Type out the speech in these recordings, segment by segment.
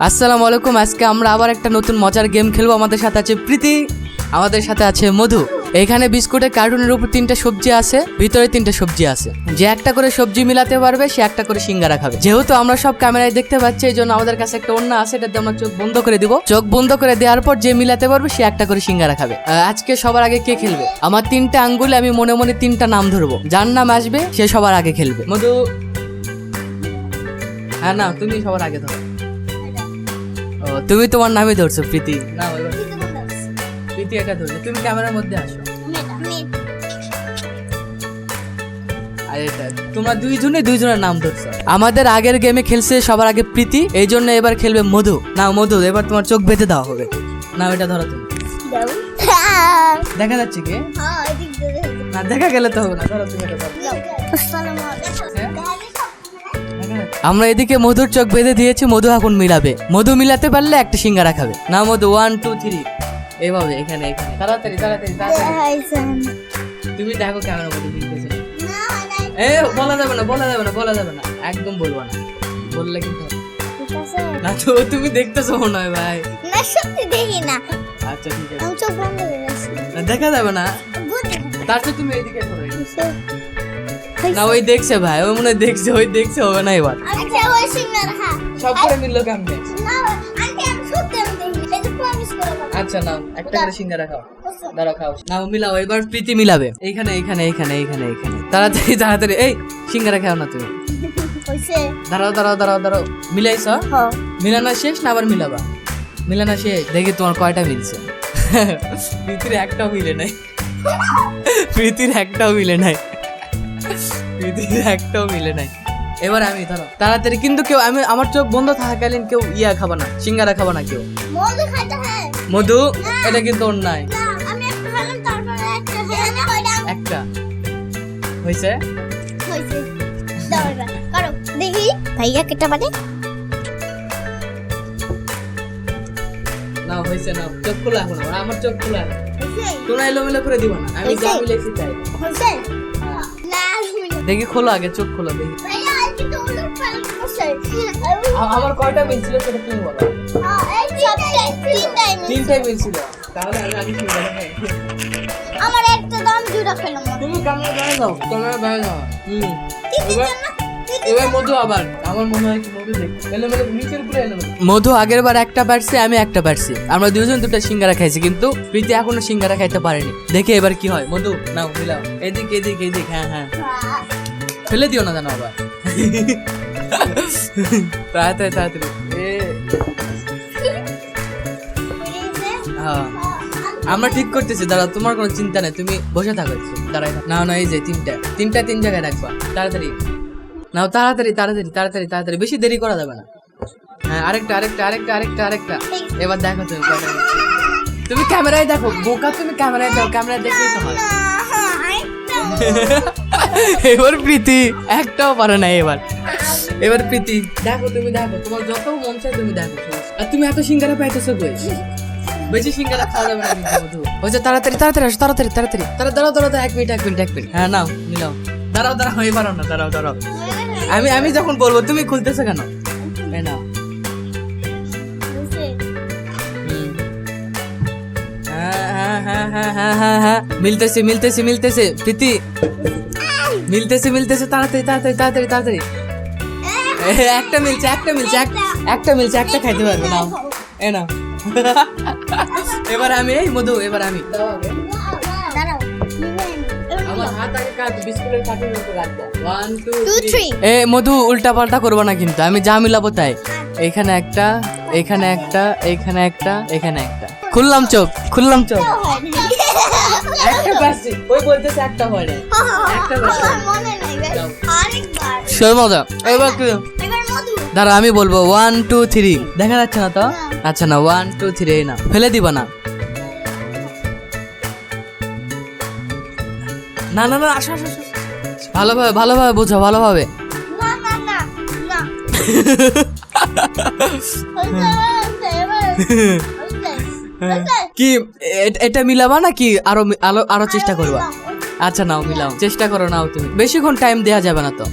আসসালামু আলাইকুম। আজকে আমরা আবার একটা নতুন মজার গেম খেলব। আমাদের সাথে আছে প্রীতি, আমাদের সাথে আছে মধু। এখানে বিস্কুটের কার্টুনের উপর তিনটা সবজি আছে, ভিতরে তিনটা সবজি আছে। যে একটা করে সবজি মিলাতে পারবে, সে একটা করে সিঙ্গারা খাবে। যেহেতু আমরা সব ক্যামেরায় দেখতে পাচ্ছি, এই জন্য আমাদের কাছে একটা অন্য আছে এটাতে আমরা চোখ বন্ধ করে দিব। চোখ বন্ধ করে দেওয়ার পর যে মিলাতে পারবে, সে একটা করে সিঙ্গারা খাবে। আজকে সবার আগে কে খেলবে? আমার তিনটা আঙ্গুলে আমি মনে মনে তিনটা নাম ধরবো। যার নাম আসবে, সে সবার আগে খেলবে। মধু। হ্যাঁ না, তুমি সবার আগে ধরো। তুমি তোমার নামই ধরছো প্রীতি। না প্রীতি এটা ধরছো? তুমি ক্যামেরার মধ্যে আসো। তোমরা দুইজনে দুইজনের নাম ধরছো। আমাদের আগের গেমে খেলছে সবার আগে প্রীতি এই জন্য এবার খেলবে মধু। না মধু এবার তোমার চোখ বেঁধে দেওয়া হবে। না এটা ধরো তুমি। দেখা যাচ্ছে কি? না দেখা গেলে তো হবে না ধরো তুমি এটা ধরো। আমরা এদিকে মধুর চোখ বেঁধে দিয়েছি মধু এখন মিলাবে। মধু মিলাতে পারলে একটা সিঙ্গারা খাবে। না মধু ওয়ান টু থ্রি এইভাবে এখানে এখানে। তাড়াতাড়ি তাড়াতাড়ি তাড়াতাড়ি। তুমি দেখো ক্যামেরা মধ্যে মিলতেছে এ বলা যাবে না বলা যাবে না বলা যাবে না। একদম বলব না। বললে কিন্তু না তো তুমি দেখতেছো মনে হয় ভাই। না সত্যি দেখি না। আচ্ছা ঠিক আছে। আমি চোখ বন্ধ করে আছি দেখা যাবে না। তার তুমি এদিকে ধরো না ওই দেখছে ভাই ওই মনে হয় দেখছে ওই দেখছে হবে না এবার। আচ্ছা ওই সিঙ্গার হ্যাঁ। সব করে মিললো কেমনে? না আন্টি আমি সত্যি আমি দেখি এই যে প্রমিস। আচ্ছা নাও একটা করে সিঙ্গারা খাও। দাঁড়াও খাও। নাও মিলাও এবার প্রীতি মিলাবে। এইখানে এইখানে এইখানে এইখানে এইখানে। তাড়াতাড়ি তাড়াতাড়ি এই সিঙ্গারা খাও না তুমি। দাঁড়াও দাঁড়াও দাঁড়াও দাঁড়াও। মিলাইছ? মিলানা শেষ না আবার মিলাবা? মিলানা শেষ। দেখি তোমার কয়টা মিলছে। প্রীতির একটাও মিলে নাই। প্রীতির একটাও মিলে নাই। প্রীতির একটাও মিলে নাই। এবার আমি ধরো তাড়াতাড়ি কিন্তু কেউ আমি আমার চোখ বন্ধ থাকাকালীন কেউ ইয়া খাবা না সিঙ্গারা খাবা না কেউ। মধু এটা কিন্তু অন্যায় একটা হয়েছে? দেখি ভাইয়া কেটে পারে না হয়েছে না চোখ খোলা এখন আমার চোখ খোলা তোমরা এলোমেলো করে দিবা না। আমি যা? মিলেছি তাই। হইছে না আমি দেখি খোলো আগে চোখ খোলো দেখি। ভাইয়া আজকে তো উলট পালট করছে আ- আমার কয়টা মিলছিল সেটা তুমি বলো। তিনটাই মিল। তিনটাই তাহলে আমি আগে শুরু আমার একটা দাম জুড়া খেলাম তুমি ক্যামেরা বাইরে দাও ক্যামেরা বাইরে দাও হুম। এবার জন্য তিনটি- এবার মধু আবার। আমার মনে হয় কি মধু এলোমেলো নিচের উপরে এলোমেলো। মধু আগের বার একটা পারছে আমি একটা পারছি আমরা দুজন দুটো সিঙ্গারা খাইছি কিন্তু প্রীতি এখনও সিঙ্গারা খাইতে পারেনি। দেখে এবার কি হয়। মধু নাও মিলাও। এদিক এদিক এদিক হ্যাঁ হ্যাঁ। ফেলে দিও না জানো আবার। তাড়াতাড়ি তাড়াতাড়ি। এ। হ্যাঁ। আমরা ঠিক করতেছি দাঁড়া তোমার কোনো চিন্তা নেই তুমি বসে থাকো। দাঁড়াই না না এই যে তিনটা তিনটা তিন জায়গায় রাখবা তাড়াতাড়ি। নাও তাড়াতাড়ি তাড়াতাড়ি তাড়াতাড়ি তাড়াতাড়ি বেশি দেরি করা যাবে না। হ্যাঁ আরেকটা আরেকটা আরেকটা আরেকটা আরেকটা। এবার দেখো তুমি তুমি ক্যামেরায় দেখো বোকা তুমি ক্যামেরায় দেখো ক্যামেরায় দেখলেই তো হয়। এবার প্রীতি একটাও পারে না এবার। এবার প্রীতি দেখো তুমি দেখো তোমার যত মন চায় তুমি দেখো আর তুমি এত সিঙ্গারা পাইতেছো কই? বেশি সিঙ্গারা খাওয়া যাবে না বলছে তাড়াতাড়ি তাড়াতাড়ি আসো তাড়াতাড়ি তাড়াতাড়ি। তাড়া দাঁড়াও দাঁড়াও এক মিনিট এক মিনিট এক মিনিট। হ্যাঁ নাও নিলাও দাঁড়াও দাঁড়াও এবারও না দাঁড়াও দাঁড়াও। আমি আমি যখন বলব তুমি খুলতেছো কেন? নাও। হ্যাঁ, হ্যাঁ, হ্যাঁ, হ্যাঁ, হ্যাঁ, হ্যাঁ, হ্যাঁ। মিলতেছে মিলতেছে মিলতেছে। প্রীতি। মিলতেছে মিলতেছে তাড়াতাড়ি তাড়াতাড়ি তাড়াতাড়ি তাড়াতাড়ি। একটা মিলছে একটা মিলছে এক- একটা মিলছে একটা খাইতে পারবে নাও। এ নাও। এবার আমি এই মধু এবার আমি। এ মধু উল্টা পাল্টা করব না কিন্তু আমি যা মিলাবো তাই। এখানে একটা এখানে একটা এখানে একটা এখানে একটা। খুললাম চোখ খুললাম চোখ। একটা পাচ্ছি ওই বলতেছে একটা হয় না একটা পাচ্ছি মনে নাই আরেকবার। সই মজা এবার কি? দাঁড়া আমি বলব ওয়ান টু থ্রি দেখা যাচ্ছে না তো? আচ্ছা না ওয়ান টু থ্রি এই না। ফেলে দিবা না। না না আসো আসো। ভালোভাবে ভালোভাবে বোঝো ভালোভাবে। না না না কি এটা মিলাবা নাকি আরও আরও আরও চেষ্টা করবা? আচ্ছা নাও মিলাও। চেষ্টা করো নাও তুমি। বেশিক্ষণ টাইম দেওয়া যাবে না তো।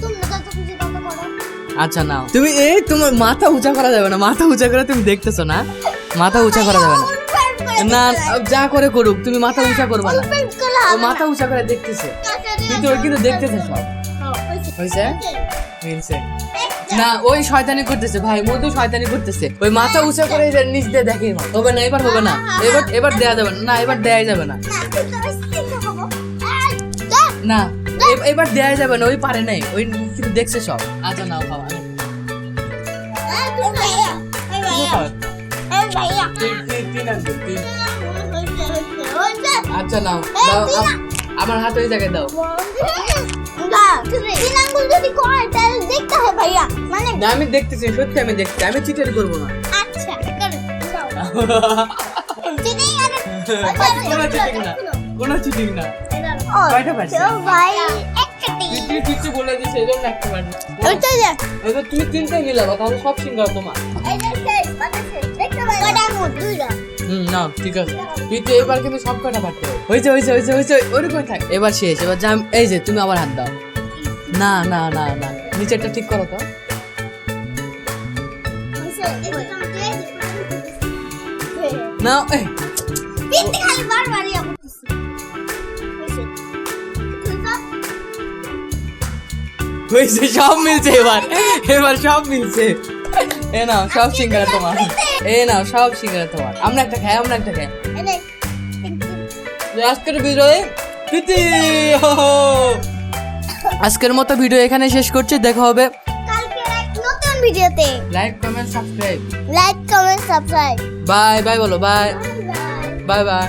আচ্ছা নাও। তুমি এই তোমার মাথা উঁচা করা যাবে না। মাথা উঁচা করে তুমি দেখতেছো না? মাথা উঁচা করা যাবে না। না যা করে করুক তুমি মাথা উঁচা করবে না। ও মাথা উঁচা করে দেখতেছে। কিন্তু ওই কিন্তু দেখতেছে সব। হয়েছে। মিলছে। না, ওই শয়তানি করতেছে ভাই, মধু শয়তানি করতেছে। ওই মাথা উঁচা করে নিচ দিয়ে দেখে হবে না, এবার হবে না। এবার এবার দেয়া যাবে না। এবার দেয়া যাবে না। না এবার দেয়া যাবে না, ওই পারে নাই। ওই কিন্তু দেখছে সব। আচ্ছা নাও খাওয়া। আচ্ছা নাও, দাও আমার হাত ওই জায়গায় দাও। দেখতে হয় ভাইয়া। মানে না আমি দেখতেছি সত্যি আমি দেখছি আমি চিটারি করব না। আচ্ছা আর কোনো চিটিং না কোনো চিটিং না। কয়টা পারছি? ভাই তুই টিম তুই কিছু বলে দিস এই জন্য একটা পারবি ওইটা যে এবার তুমি মিলাবা তাহলে সব সিঙ্গার তোমার। এই যে শেষ বাতা শেষ। দেখতে পাই কয়টা মোট দুইটা। হুম না, ঠিক আছে। এবার কিন্তু সব কটা হয়েছে হয়েছে হয়েছে হয়েছে থাক। এবার শেষ, এবার এই যে, তুমি আবার হাত দাও। না না না না, নিচেরটা ঠিক করো তো। না এই হয়েছে, সব মিলছে এবার। এবার সব মিলছে। এ নাও সব সিঙ্গারা তোমার। এ নাও সব সিঙ্গারা তোমার। আমরা একটা খাই আমরা একটা খাই। আজকের বিজয় প্রীতি। আজকের মতো ভিডিও এখানে শেষ করছি দেখা হবে। নতুন ভিডিওতে like comment subscribe like comment subscribe bye bye বলো বাই বাই বাই